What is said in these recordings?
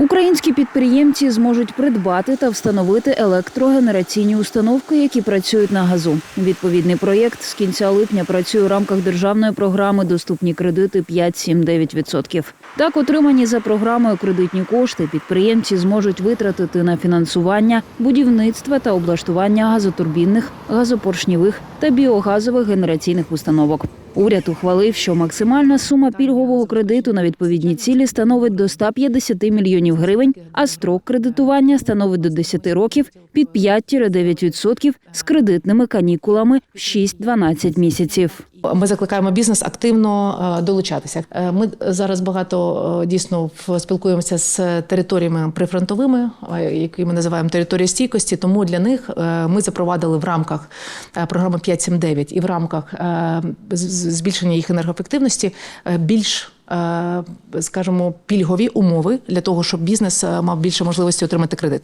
Українські підприємці зможуть придбати та встановити електрогенераційні установки, які працюють на газу. Відповідний проєкт з кінця липня працює у рамках державної програми Доступні кредити 5-7-9%. Так, отримані за програмою кредитні кошти підприємці зможуть витратити на фінансування будівництва та облаштування газотурбінних, газопоршнєвих та біогазових генераційних установок. Уряд ухвалив, що максимальна сума пільгового кредиту на відповідні цілі становить до 150 мільйонів гривень, а строк кредитування становить до 10 років під 5-9% з кредитними канікулами в 6-12 місяців. Ми закликаємо бізнес активно е, долучатися. Е, Ми зараз багато е, дійсно спілкуємося з територіями прифронтовими, які ми називаємо території стійкості. Тому для них ми запровадили в рамках програми 5.7.9 і в рамках збільшення їх енергоефективності більш скажімо, пільгові умови для того, щоб бізнес е, мав більше можливості отримати кредит.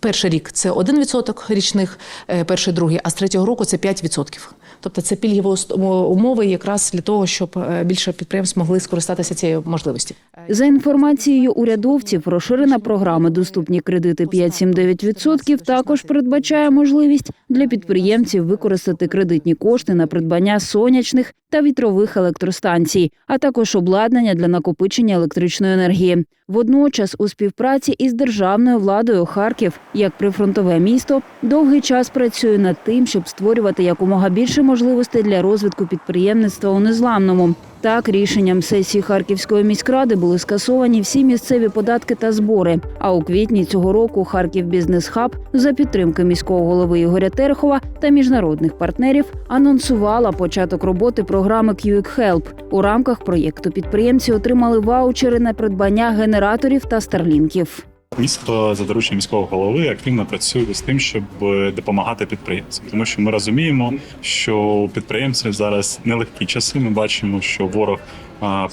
Перший рік це 1% річних, е, перший, другий, а з третього року це 5%. Тобто це пільгові умови якраз для того, щоб е, більше підприємств могли скористатися цією можливістю. За інформацією урядовців, розширена програма Доступні кредити 5-7-9% також передбачає можливість для підприємців використати кредитні кошти на придбання сонячних та вітрових електростанцій, а також обладнання для накопичення електричної енергії. Водночас, у співпраці із державною владою Харків, як прифронтове місто, довгий час працює над тим, щоб створювати якомога більше можливостей для розвитку підприємництва у незламному. Так, рішенням сесії Харківської міськради були скасовані всі місцеві податки та збори. А у квітні цього року Харків Бізнес Хаб за підтримки міського голови Ігоря Терехова та міжнародних партнерів анонсувала початок роботи програми QX Help. У рамках проєкту підприємці отримали ваучери на придбання генераторів та старлінків. Місто за дорученням міського голови активно працює з тим, щоб е, допомагати підприємцям, тому що ми розуміємо, що у підприємців зараз нелегкі часи. Ми бачимо, що ворог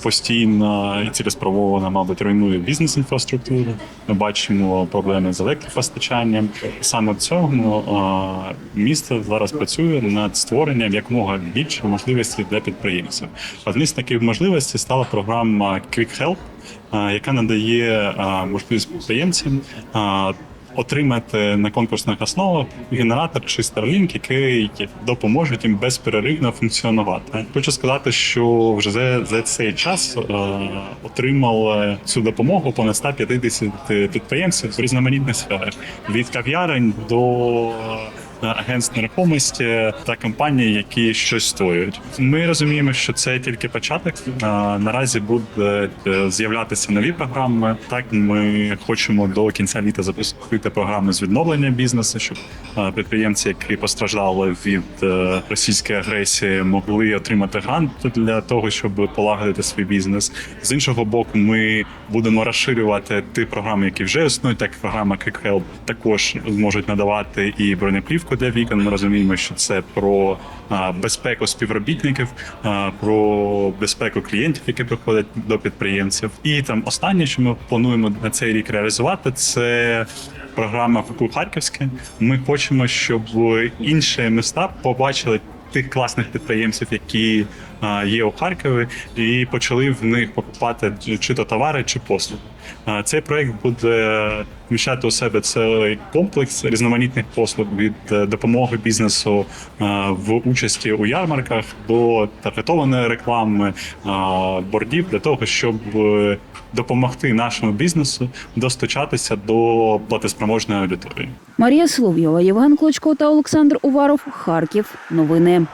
постійно і цілеспрововано, мабуть, руйнує бізнес-інфраструктуру. Ми бачимо проблеми з електропостачанням. Саме в цьому місто зараз працює над створенням якомога більше можливостей для підприємців. Одні з таких можливостей стала програма Quick Help, яка надає можливість підприємцям отримати на конкурсних основах генератор чи Starlink, який допоможе їм безперервно функціонувати. Хочу сказати, що вже за, за цей час е, отримали цю допомогу понад 150 підприємців в різноманітних сферах від кав'ярень до агентств нерухомості та компаній, які щось стоять. Ми розуміємо, що це тільки початок. Наразі будуть е, з'являтися нові програми. Так ми хочемо до кінця літа запустити програми з відновлення бізнесу, щоб підприємці, які постраждали від е, російської агресії, могли отримати грант для того, щоб полагодити свій бізнес. З іншого боку, ми будемо розширювати ті програми, які вже існують. Так програма Help також зможуть надавати і бронеплівку для вікон. Ми розуміємо, що це про безпеку співробітників, про безпеку клієнтів, які приходять до підприємців. І там останнє, що ми плануємо на цей рік реалізувати, це. Програма «ФКУ Харківське. Ми хочемо, щоб інші міста побачили тих класних підприємців, які є у Харкові, і почали в них покупати чи то товари, чи послуги. Цей проект буде вміщати у себе цілий комплекс різноманітних послуг від е, допомоги бізнесу в участі у ярмарках до таргетованої реклами, бордів для того, щоб е, допомогти нашому бізнесу достучатися до платоспроможної аудиторії. Марія Соловйова, Євген Клочко та Олександр Уваров. Харків. Новини.